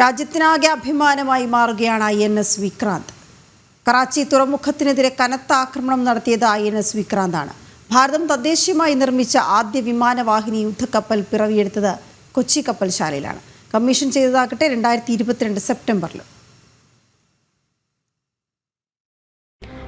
രാജ്യത്തിനാകെ അഭിമാനമായി മാറുകയാണ് I N S Vikrant. Karachi തുറമുഖത്തിനെതിരെ കനത്ത ആക്രമണം നടത്തിയത് ഐ എൻ എസ് വിക്രാന്താണ്. ഭാരതം തദ്ദേശീയമായി നിർമ്മിച്ച ആദ്യ വിമാനവാഹിനി യുദ്ധക്കപ്പൽ പിറവിയെടുത്തത് കൊച്ചി കപ്പൽശാലയിലാണ്. കമ്മീഷൻ ചെയ്തതാകട്ടെ രണ്ടായിരത്തി ഇരുപത്തിരണ്ട് സെപ്റ്റംബറിൽ.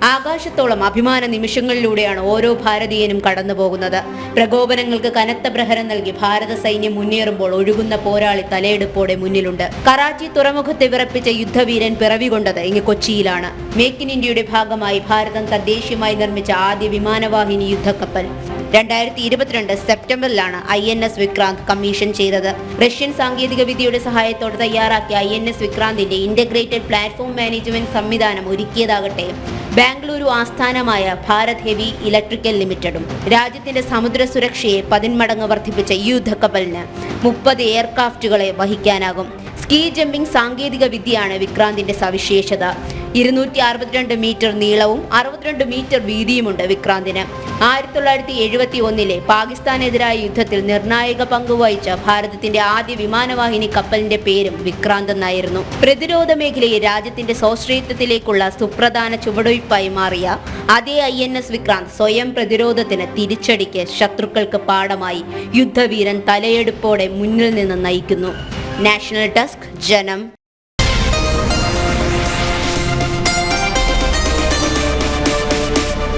ആകാശത്തോളം അഭിമാന നിമിഷങ്ങളിലൂടെയാണ് ഓരോ ഭാരതീയനും കടന്നു പോകുന്നത് പ്രകോപനങ്ങൾക്ക് കനത്ത പ്രഹരം നൽകി ഭാരത സൈന്യം മുന്നേറുമ്പോൾ ഒഴുകുന്ന പോരാളി തലയെടുപ്പോടെ മുന്നിലുണ്ട്. കറാച്ചി തുറമുഖത്തെ വിറപ്പിച്ച യുദ്ധവീരൻ പിറവികൊണ്ടത് ഇങ്ങ് കൊച്ചിയിലാണ്. മേക്ക് ഇൻ ഇന്ത്യയുടെ ഭാഗമായി ഭാരതം തദ്ദേശീയമായി നിർമ്മിച്ച ആദ്യ വിമാനവാഹിനി യുദ്ധക്കപ്പൽ. രണ്ടായിരത്തി ഇരുപത്തിരണ്ട് സെപ്റ്റംബറിലാണ് I N S Vikrant commission ചെയ്തത്. റഷ്യൻ സാങ്കേതിക വിദ്യയുടെ സഹായത്തോടെ തയ്യാറാക്കിയ ഐ എൻ എസ് വിക്രാന്തിന്റെ ഇന്റഗ്രേറ്റഡ് പ്ലാറ്റ്ഫോം മാനേജ്മെന്റ് സംവിധാനം ഒരുക്കിയതാകട്ടെ. ബാംഗ്ലൂരു ആസ്ഥാനമായ ഭാരത് ഹെവി ഇലക്ട്രിക്കൽ ലിമിറ്റഡും രാജ്യത്തിന്റെ സമുദ്ര സുരക്ഷയെ പതിന്മടങ്ങ് വർദ്ധിപ്പിച്ച ഈ യുദ്ധക്കപ്പലിന് മുപ്പത് എയർക്രാഫ്റ്റുകളെ വഹിക്കാനാകും. സ്കീ ജമ്പിംഗ് സാങ്കേതിക വിദ്യയാണ് വിക്രാന്തിന്റെ സവിശേഷത. ഇരുന്നൂറ്റി അറുപത്തിരണ്ട് മീറ്റർ നീളവും അറുപത്തിരണ്ട് മീറ്റർ വീതിയുമുണ്ട് വിക്രാന്തിന്. ആയിരത്തി തൊള്ളായിരത്തി എഴുപത്തി ഒന്നിലെ പാകിസ്ഥാനെതിരായ യുദ്ധത്തിൽ നിർണായക പങ്കുവഹിച്ച ഭാരതത്തിന്റെ ആദ്യ വിമാനവാഹിനി കപ്പലിന്റെ പേരും വിക്രാന്ത് എന്നായിരുന്നു. പ്രതിരോധ മേഖലയിൽ രാജ്യത്തിന്റെ സ്വാശ്രയത്വത്തിലേക്കുള്ള സുപ്രധാന ചുവടുവയ്പായി മാറിയ അതേ ഐ എൻ എസ് വിക്രാന്ത് സ്വയം പ്രതിരോധത്തിന് തിരിച്ചടിക്ക് ശത്രുക്കൾക്ക് പാഠമായി യുദ്ധവീരൻ തലയെടുപ്പോടെ മുന്നിൽ നിന്ന് നയിക്കുന്നു. നാഷണൽ ഡെസ്ക് ജനം